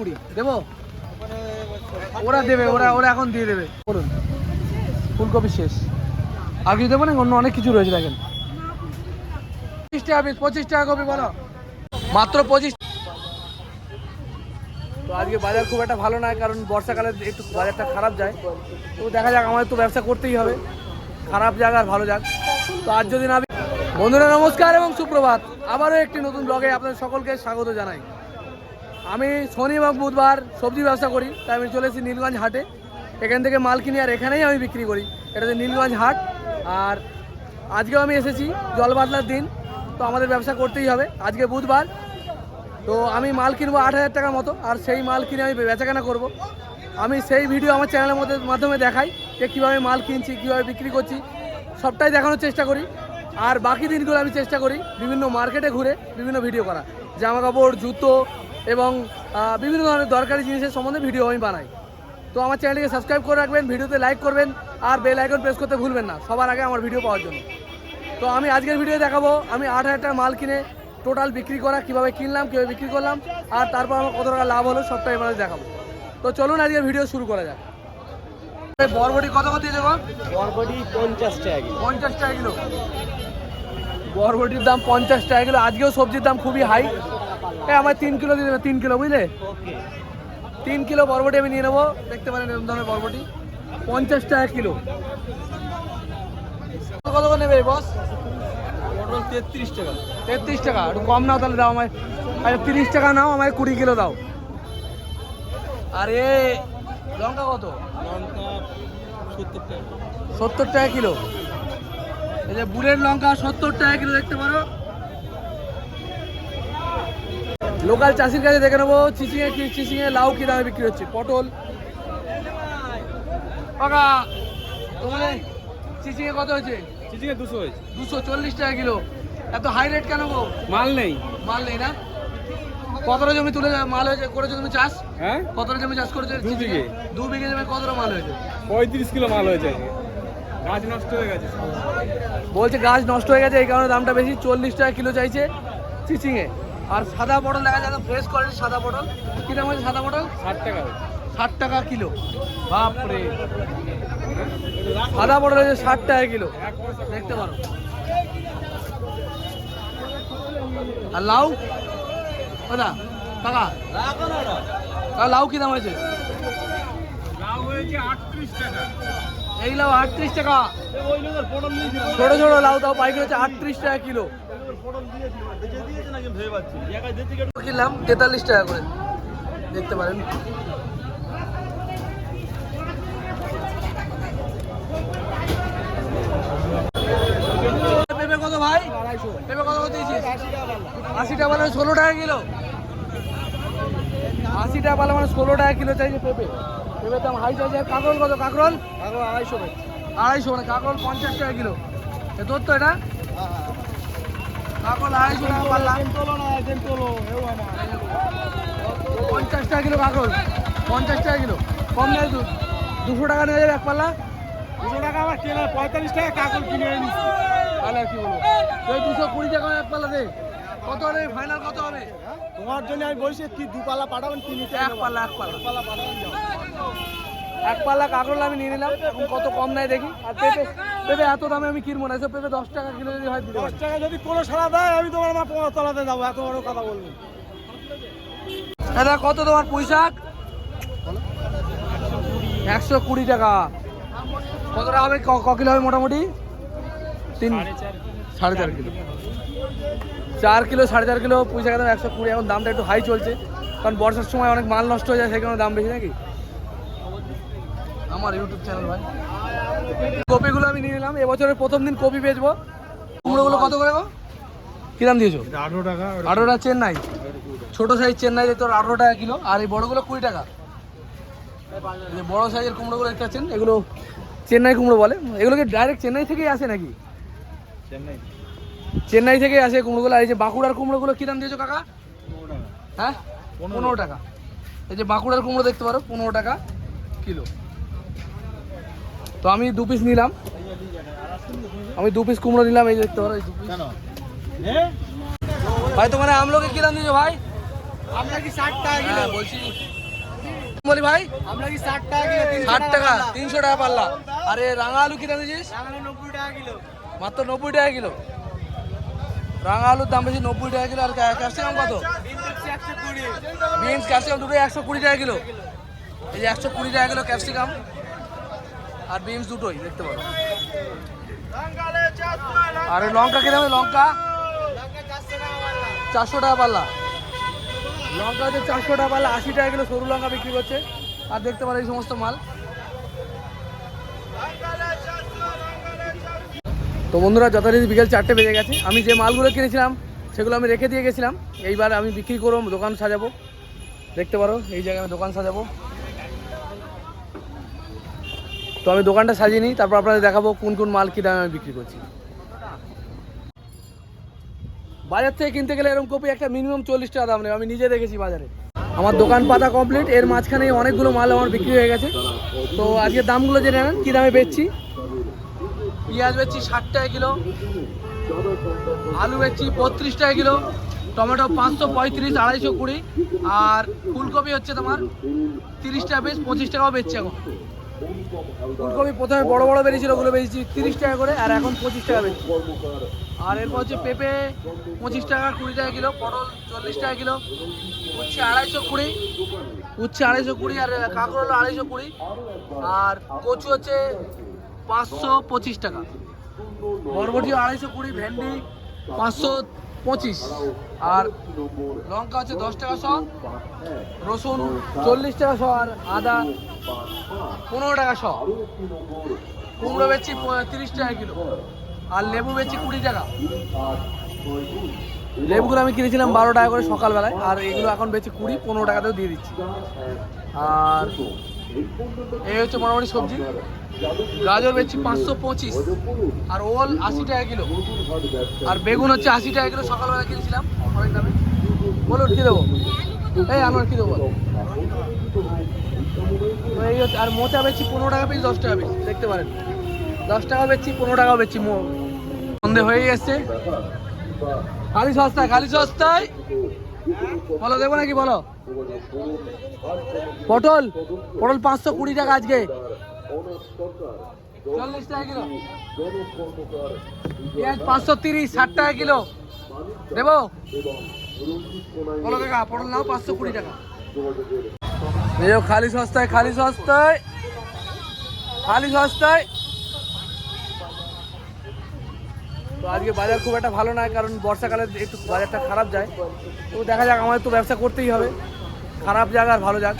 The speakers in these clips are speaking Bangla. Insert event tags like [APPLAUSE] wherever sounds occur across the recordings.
কুড়ি, দেবো? ওরা দেবে, ওরা ওরা এখন দিয়ে দেবে। বলুন ফুলকপি শেষ। আর কিছু দেবো না, অন্য অনেক কিছু রয়েছে, দেখেন। পঁচিশ টাকা পিস পঁচিশ টাকা কপি, বলো। মাত্র পঁচিশ তো আজকে বাজার খুব একটা ভালো নয়, কারণ বর্ষাকালে একটু বাজারটা খারাপ যায়। তো দেখা যাক, আমাদের তো ব্যবসা করতেই হবে। খারাপ যাক আর ভালো যাক। তো আজ যদি না বন্ধুরা, নমস্কার এবং সুপ্রভাত। আবারও একটি নতুন ব্লগে আপনাদের সকলকে স্বাগত জানাই। আমি শনি এবং বুধবার সবজি ব্যবসা করি, তাই আমি চলে এসেছি নীলগঞ্জ হাটে। এখান থেকে মাল কিনি আর এখানেই আমি বিক্রি করি। এটা নীলগঞ্জ হাট। আর আজকেও আমি এসেছি, জল বাদলার দিন, তো আমাদের ব্যবসা করতেই হবে। আজকে বুধবার, তো আমি মাল কিনবো আট হাজার টাকার মতো, আর সেই মাল কিনে আমি বেচাকেনা করব। আমি সেই ভিডিও আমার চ্যানেলের মধ্যে, মাধ্যমে দেখাই যে কীভাবে মাল কিনছি, কীভাবে বিক্রি করছি, সবটাই দেখানোর চেষ্টা করি। আর বাকি দিনগুলো আমি চেষ্টা করি বিভিন্ন মার্কেটে ঘুরে বিভিন্ন ভিডিও করা জামা কাপড় জুতো এবং বিভিন্ন ধরনের দরকারি জিনিসের সম্বন্ধে ভিডিও আমি বানাই। তো আমার চ্যানেলটিকে সাবস্ক্রাইব করে রাখবেন ভিডিওতে লাইক করবেন আর বেল আইকন প্রেস করতে ভুলবেন না। সবার আগে আমার ভিডিও পাওয়ার জন্য। তো আমি আজকের ভিডিও দেখাবো আমি আট হাজার টাকা মাল কিনে টোটাল বিক্রি করা কীভাবে কিনলাম কীভাবে বিক্রি করলাম আর তারপর আমার কত টাকা লাভ হলো সবটাই এবার দেখাবো। তো চলুন আজকের ভিডিও শুরু করা যাক। বরবটি কত কত দিয়ে দেবো? বরবটি পঞ্চাশ টাকা কিলো। পঞ্চাশ টাকা কিলো। বরবটির দাম পঞ্চাশ টাকা কিলো। আজকেও সবজির দাম খুবই হাই এ আমার তিন কিলো দিয়ে দেবে তিন কিলো বুঝলে? তিন কিলো বরবটি আমি নিয়ে নেব। দেখতে পারেন এরকম ধরনের বরবটি। পঞ্চাশ টাকা কিলো। কত করে নেবে বস? পটল তেত্রিশ টাকা। তেত্রিশ টাকা। একটু কম নাও তাহলে দাও আমায়। আচ্ছা তিরিশ টাকা নাও আমায় কুড়ি কিলো দাও। আর লঙ্কা কত? লঙ্কা সত্তর টাকা। সত্তর টাকা কিলো। এই যে বুলেট লঙ্কা সত্তর টাকা কিলো দেখতে পারো। লোকাল চাষির কাছে দেখে নেব চিচিঙে কি চিচিঙে লাউ কি দামে বিক্রি হচ্ছে? পটল। কাকা তোমার চিচিঙে কত হয়েছে? চিচিংয়ে দুশো হয়েছে। দুশো চল্লিশ টাকা কিলো। এত হাই রেট কেন গো? মাল নেই। মাল নেই না? কতটা জমি তুলে মাল হয়েছে করেছ তুমি চাষ? হ্যাঁ? কতটা জমি চাষ করেছ? দু বিঘে। দু বিঘে জমি কতটা মাল হয়েছে? পঁয়ত্রিশ কিলো মাল হয়েছে। গাছ নষ্ট হয়ে গেছে বলছে গাছ নষ্ট হয়ে গেছে এই কারণে দামটা বেশি। চল্লিশ টাকা কিলো চাইছে চিচিংয়ে আর সাদা পটল দেখা যায় ফ্রেশ কোয়ালিটি সাদা পটল। কী দাম হয়েছে সাদা পটল? ষাট টাকা। ষাট টাকা কিলো। বাপরে। সাদা পটল হয়েছে ষাট টাকা কিলো। দেখতে পারো। আর লাউ? দাদা কাকা? কাকা, লাউ কি দাম হয়েছে? এই লাউ আটত্রিশ টাকা। ছোট ছোট লাউ তাও পাইকারি হচ্ছে আটত্রিশ টাকা কিলো। কিনলাম তেতাল্লিশ টাকা করে। দেখতে পারেন। পেঁপে কত ভাই? পেঁপে কত দিয়েছিস? আশি টাকা মানে ষোলো টাকা কিলো। আশি টাকা পালা মানে ষোলো টাকা কিলো চাইছে পেঁপে। পেঁপের দাম হাই চাইছে। কাঁকরোল কত? কাঁকরোল? আড়াইশো আড়াইশো মানে কাঁকরোল পঞ্চাশ টাকা কিলো। তোর তো এটা কাঁকরোল আড়াইশো টাকা পারলাম পঞ্চাশ টাকা কিলো কাঁকরোল পঞ্চাশ টাকা কিলো। কম নেই দু দুশো টাকা নিয়ে যাবে এক পাল্লা। দুশো টাকা আমার কেনা পঁয়তাল্লিশ টাকা কাকুর কিনে এনেছি তাহলে আর কি বলব? তুই দুশো কুড়ি টাকা এক পাল্লা দে। কত হবে? ফাইনাল কত হবে? তোমার জন্য আমি বলছি কি দু পাল্লা পাঠাবেন তিন এক পাল্লা। এক পাল্লা। পাল্লা পাঠাবেন। এক পাল্লা কাঁকরোল আমি নিয়ে নিলাম। এখন কত কম নেয় দেখি। আর পেঁপে পেঁপে এত দামে আমি কিনবো না। এসব পেঁপে দশ টাকা কিলো যদি হয় দশ টাকা যদি কোনো সারা দেয় আমি তোমার মা পনেরো তলাতে যাব এত বড় কথা বলব। দাদা কত তোমার পুঁই শাক একশো কুড়ি টাকা। কত টাকা হবে? ক- কিলো হবে মোটামুটি? তিন সাড়ে চার কিলো। চার কিলো। সাড়ে চার কিলো পুঁই শাকের দাম একশো কুড়ি এখন দামটা একটু হাই চলছে। কারণ বর্ষার সময় অনেক মাল নষ্ট হয়ে যায় সেই কারণে দাম বেশি নাকি? আমার ইউটিউব চ্যানেল ভাই। কপিগুলো আমি নিয়ে নিলাম। এবছরের প্রথম দিন কপি বেচবো। কুমড়োগুলো কত করে গো? কী দাম দিয়েছ? আঠারো টাকা আঠারো টাকা চেন্নাই। ছোটো সাইজ চেন্নাই তোর আঠারো টাকা কিলো আর এই বড়গুলো কুড়ি টাকা। যে বড় সাইজের কুমড়োগুলো দেখতে পাচ্ছেন এগুলো চেন্নাই কুমড়ো বলে। এগুলো কি ডাইরেক্ট চেন্নাই থেকেই আসে নাকি? চেন্নাই। চেন্নাই থেকেই আসে কুমড়োগুলো। আর এই যে বাঁকুড়ার কুমড়োগুলো কী দাম দিয়েছ কাকা? হ্যাঁ? পনেরো টাকা। এই যে বাঁকুড়ার কুমড়ো দেখতে পারো পনেরো টাকা কিলো। তো আমি দু পিস নিলাম। আমি দু পিস কুমড়ো নিলাম এই দেখতে পারো ভাই তোমার আমলোকে কী দাম দিয়েছ ভাই? আমরা কি ষাট টাকা হ্যাঁ বলছি। বলি ভাই। আমরা কি ষাট টাকা কিলো ষাট টাকা তিনশো টাকা পাল্লা আরে রাঙা আলু কিনে দিয়েছিস? নব্বই টাকা কিলো। মাত্র নব্বই টাকা কিলো। রাঙা আলুর দাম বেশি নব্বই টাকা কিলো আর ক্যাপসিকাম কত? বিনস ক্যাপসিকাম দুটো একশো কুড়ি টাকা কিলো। এই যে একশো কুড়ি টাকা কিলো ক্যাপসিকাম। আর বিনস দুটোই দেখতে পারো। আর লঙ্কা কিনে লঙ্কা? চারশো টাকা পাল্লা। লঙ্কা হচ্ছে চারশো টাকা পাল্লা আশি টাকা কিলো সরু লঙ্কা বিক্রি করছে। আর দেখতে পারো এই সমস্ত মাল। তো বন্ধুরা যথারীতি বিকেল চারটে বেজে গেছে। আমি যে মালগুলো কিনেছিলাম সেগুলো আমি রেখে দিয়ে গেছিলাম। এইবার আমি বিক্রি করব দোকান সাজাবো। দেখতে পারো এই জায়গায় আমি দোকান সাজাবো। তো আমি দোকানটা সাজিয়ে নিই, তারপর আপনাদের দেখাবো কোন কোন মাল কী দামে আমি বিক্রি করছি। বাজার থেকে কিনতে গেলে এরকম কপি একটা মিনিমাম চল্লিশ টাকা দাম নেই আমি নিজে দেখেছি বাজারে। আমার দোকান পাতা কমপ্লিট এর মাঝখানে অনেকগুলো মাল আমার বিক্রি হয়ে গেছে। তো আজকে দামগুলো জেনে নেন, কী দামে বেচছি? পেঁয়াজ বেচছি ষাট টাকা কিলো, আলু বেচছি বত্রিশ টাকা কিলো, টমেটো পাঁচশো পঁয়ত্রিশ, আড়াইশো কুড়ি, আর ফুলকপি হচ্ছে তোমার তিরিশ টাকা বেশ, পঁচিশ টাকাও বেচছে এখন। ফুলকপি প্রথমে বড় বড় বেরিয়েছিল, ওগুলো বেরিয়েছি তিরিশ টাকা করে, আর এখন পঁচিশ টাকা বেচছি আর এরপর হচ্ছে পেঁপে পঁচিশ টাকা, কুড়ি টাকা কিলো, পটল চল্লিশ টাকা কিলো, উচ্ছে আড়াইশো কুড়ি, উচ্ছে আড়াইশো কুড়ি আর কাঁকড় হলো আড়াইশো কুড়ি, আর কচু হচ্ছে পাঁচশো পঁচিশ টাকা। বরবটি আড়াইশো কুড়ি, ভেন্ডি পাঁচশো পঁচিশ। আর লঙ্কা হচ্ছে দশ টাকা শ, রসুন চল্লিশ টাকা শ, আর আদা পনেরো টাকা শ। কুমড়ো বেচছি তিরিশ টাকা কিলো। আর লেবু বেচছি কুড়ি টাকা। লেবুগুলো আমি কিনেছিলাম বারো টাকা করে সকালবেলায়, আর এগুলো এখন বেচি কুড়ি, পনেরো টাকাতেও দিয়ে দিচ্ছি। আর এই হচ্ছে মোটামুটি সবজি। গাজর বেচছি পাঁচশো পঁচিশ। আর ওল আশি টাকা কিলো। আর বেগুন হচ্ছে আশি টাকা কিলো, সকালবেলা কিনেছিলাম বলুন, কী দেবো? এই আমার কী দেবো? এই হচ্ছে, আর মোচা বেচছি পনেরো টাকা পিস দশ টাকা পিস দেখতে পারেন। দশ টাকা বেচছি, পনেরো টাকা বেচছি, মো সন্ধে হয়ে গেছে। খালি সস্তায় খালি সস্তায়। বলো, দেবো নাকি বলো? পটল? পটল পাঁচশো কুড়ি টাকা আজকে। চল্লিশ টাকা কিলো। পেঁয়াজ পাঁচশো তিরিশ ষাট টাকা কিলো। দেবো? বলো দেখা পটল নাও পাঁচশো কুড়ি টাকা। খালি সস্তায় খালি সস্তায় খালি সস্তায়। তো আজকে বাজার খুব একটা ভালো নয় কারণ বর্ষাকালে একটু বাজারটা খারাপ যায়। তো দেখা যাক আমাদের তো ব্যবসা করতেই হবে। খারাপ যাক আর ভালো যাক।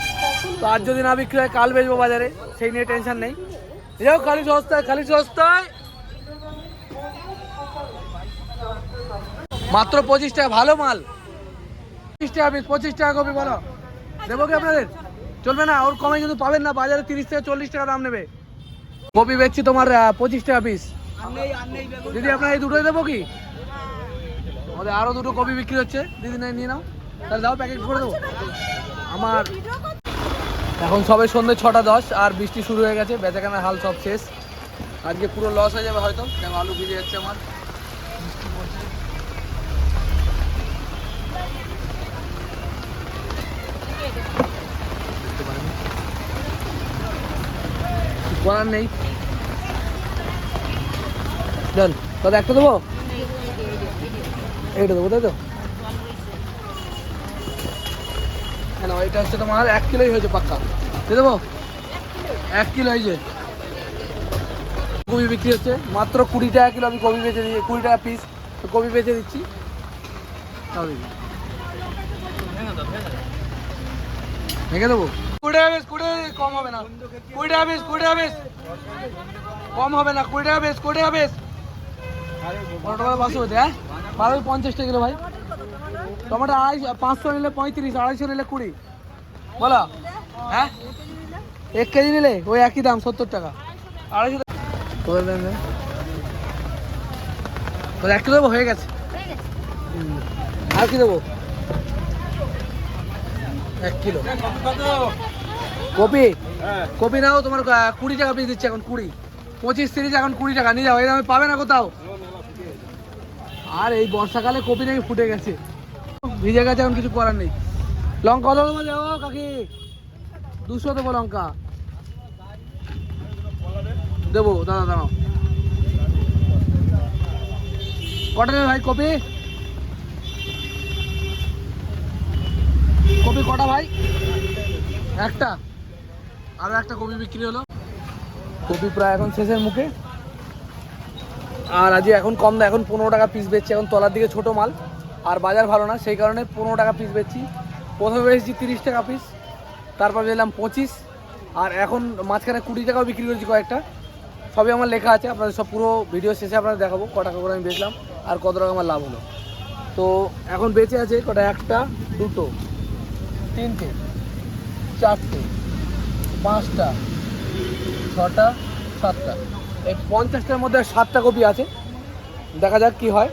তো আজ যদি না বিক্রি হয়, কাল বেচবো বাজারে। সেই নিয়ে টেনশন নেই। যাও খালি সস্তায় খালি সস্তায় মাত্র পঁচিশ টাকা, ভালো মাল। পঁচিশ টাকা পিস পঁচিশ টাকা কপি, বলো। দেবো কি আপনাদের? চলবে না, ওর কমে কিন্তু পাবেন না। বাজারে তিরিশ থেকে চল্লিশ টাকা দাম নেবে। কপি বেচছি তোমার পঁচিশ টাকা পিস দিদি আপনার এই দুটোই দেবো কি? আমাদের আরও দুটো কপি বিক্রি হচ্ছে। দিদি, নিয়ে নাও। তাহলে দাও প্যাকেট করে দেবো। আমার এখন সবে সন্ধ্যে ছটা দশ, আর বৃষ্টি শুরু হয়ে গেছে, বেচাকেনার হাল সব শেষ। আজকে পুরো লস হয়ে যাবে হয়তো দেখো আলু ভিজে যাচ্ছে আমার। করার নেই। একটা দেবো? এইটা দেবো, তাই তো হ্যাঁ না, এটা হচ্ছে তোমার এক কিলোই হয়েছে পাক্কা। দিয়ে দেবো? এক কিলো হয়েছে কবি বিক্রি হচ্ছে। মাত্র কুড়ি টাকা কিলো আমি কবি বেচে দিই কুড়ি টাকা পিস কবি বেচে দিচ্ছি। ভেঙে দেবো? কুড়ি টাকা বেশ, কুড়ি কম হবে না। কুড়ি টাকা বেশ, কুড়ি টাকা বেশ। কম হবে না, কুড়ি টাকা বেশ, কুড়ি টাকা বেশ। পনেরো হ্যাঁ? বারো পঞ্চাশ কিলো ভাই। টমেটো আড়াইশো, পাঁচশো নিলে পঁয়ত্রিশ, আড়াইশো নিলে কুড়ি। বলো। হ্যাঁ? এক কেজি নিলে? ওই একই দাম, সত্তর টাকা। আড়াইশো দেন। এক কিলো দেবো, হয়ে গেছে। আর কি দেবো? এক কিলো। কপি? কপি নাও, তোমার কুড়ি টাকা পিস দিচ্ছে এখন, কুড়ি। পঁচিশ, তিরিশ, এখন কুড়ি টাকা, নিয়ে যাও, এই দামে পাবে না কোথাও। আর এই বর্ষাকালে কপি নাকি ফুটে গেছে। ভিজে গেছে, এখন কিছু করার নেই। লঙ্কা কত দেবো যাব কাকি। দুশো দেবো লঙ্কা। দেবো দাদা দাঁড়াও। কটা নেবে ভাই, কপি? কপি কটা ভাই? একটা। আরও একটা কপি বিক্রি হলো। কপি প্রায় এখন শেষের মুখে। আর আজ এখন কম না, এখন পনেরো টাকা পিস বেচছি, এখন তলার দিকে ছোট মাল। আর বাজার ভালো না, সেই কারণে পনেরো টাকা পিস বেচছি। প্রথমে বেচছি তিরিশ টাকা পিস তারপর দিলাম পঁচিশ, আর এখন মাঝখানে কুড়ি টাকাও বিক্রি করেছি কয়েকটা। সবই আমার লেখা আছে, আপনাদের সব পুরো ভিডিও শেষে আপনাদের দেখাবো, ক টাকা করে আমি বেচলাম আর কত টাকা আমার লাভ হলো। তো এখন বেঁচে আছে কটা, একটা, দুটো, তিনটে, চারটে, পাঁচটা, ছটা, সাতটা। এই পঞ্চাশটার মধ্যে সাতটা কপি আছে, দেখা যাক কি হয়।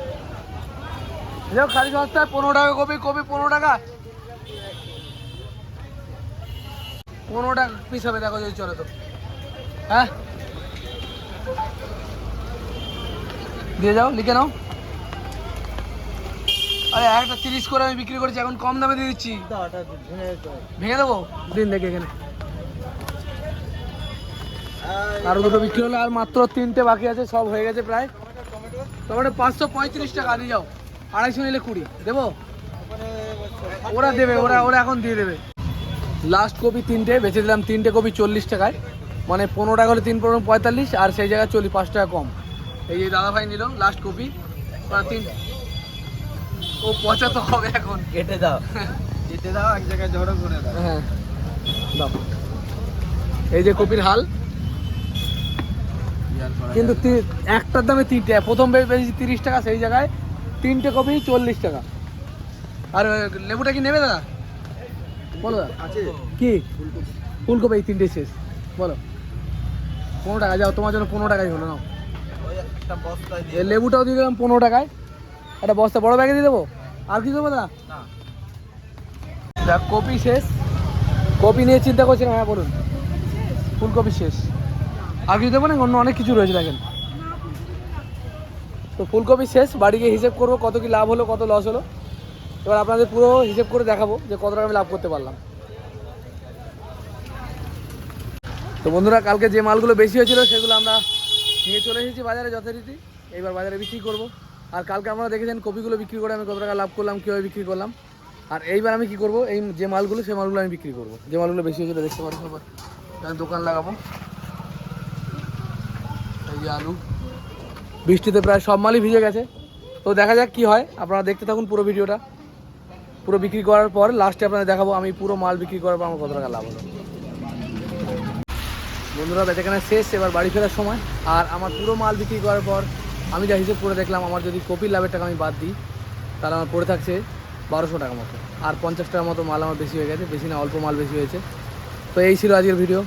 যাই খালি সস্তায়, পনেরো টাকা কপি কপি পনেরো টাকা। পনেরো টাকা পিস হবে, দেখো যদি চলে তো। হ্যাঁ? দিয়ে যাও, লিখে নাও। আরে, একটা তিরিশ করে আমি বিক্রি করেছি, এখন কম দামে দিয়ে দিচ্ছি। ভেঙে দেবো? দিন দেখে এখানে। আরও দুটো বিক্রি হলো, আর মাত্র তিনটে বাকি আছে, সব হয়ে গেছে প্রায়। টমেটো পাঁচশো পঁয়ত্রিশ টাকা, দিয়ে যাও। আড়াইশো নিলে কুড়ি। দেবো? ওরা দেবে ওরা ওরা এখন দিয়ে দেবে। লাস্ট কপি তিনটে বেচে দিলাম তিনটে কপি চল্লিশ টাকায়। মানে পনেরো টাকা হলে তিন পনেরো পঁয়তাল্লিশ আর সেই জায়গায় চল্লিশ পাঁচ টাকা কম। এই যে দাদা ভাই নিল লাস্ট কপি। তিন ও পচা তো হবে এখন। কেটে দাও। [LAUGHS] কেটে দাও এক জায়গায় জড়ো করে দাও। হ্যাঁ। দাও। এই যে কপির হাল। কিন্তু একটার দামে তিনটে। প্রথম বেশি তিরিশ টাকা সেই জায়গায় তিনটে কপি চল্লিশ টাকা। আর লেবুটা কি নেবে দাদা? বলো দাদা। আছে। কি? ফুলকপি এই তিনটে শেষ। বলো। পনেরো টাকা যাও তোমার জন্য পনেরো টাকাই হলো নাও। লেবুটাও দিয়ে দিলাম পনেরো টাকায়। একটা বস্তা বড় ব্যাগে দিয়ে দেবো? আর কি দেবো দাদা? দেখ কপি শেষ। কপি নিয়ে চিন্তা করছি হ্যাঁ বলুন। ফুলকপি শেষ। আর কিছু দেবো না? অন্য অনেক কিছু রয়েছে দেখেন। তো ফুলকপি শেষ বাড়ি গিয়ে হিসেব করব কত কি লাভ হলো, কত লস হলো। এবার আপনাদের পুরো হিসেব করে দেখাবো যে কত টাকা আমি লাভ করতে পারলাম। তো বন্ধুরা, কালকে যে মালগুলো বেশি হয়েছিল সেগুলো আমরা নিয়ে চলে এসেছি বাজারে যথারীতি। এইবার বাজারে বিক্রি করব। আর কালকে আপনারা দেখেছেন কপিগুলো বিক্রি করে আমি কত টাকা লাভ করলাম, কীভাবে বিক্রি করলাম। আর এইবার আমি কি করব, এই যে মালগুলো, সেই মালগুলো আমি বিক্রি করব। যে মালগুলো বেশি হয়েছিল, দেখতে পারো সবার দোকান লাগাবো। এই যে আলু। বৃষ্টিতে প্রায় সব মালই ভিজে গেছে। তো দেখা যাক কি হয়। আপনারা দেখতে থাকুন পুরো ভিডিওটা। পুরো বিক্রি করার পর লাস্টে আপনাদের দেখাবো, আমি পুরো মাল বিক্রি করার পর আমার কত টাকা লাভ হলো। বন্ধুরা, বেচাকেনা শেষ, এবার বাড়ি ফেরার সময়। আর আমার পুরো মাল বিক্রি করার পর আমি যা হিসেব করে দেখলাম, আমার যদি কপির লাভের টাকা আমি বাদ দিই, তাহলে আমার পড়ে থাকছে বারোশো টাকা মতো। আর পঞ্চাশ টাকার মতো মাল আমার বেশি হয়ে গেছে, বেশি না, অল্প মাল বেশি হয়েছে। তো এই ছিল আজকের ভিডিও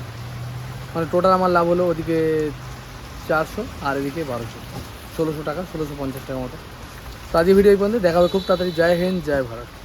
মানে টোটাল আমার লাভ হলো ওদিকে চারশো, আর এদিকে বারোশো। ষোলোশো টাকা, ষোলোশো পঞ্চাশ টাকা মতো। তো আজকে ভিডিও এই পর্যন্ত দেখাবে খুব তাড়াতাড়ি। জয় হিন্দ, জয় ভারত।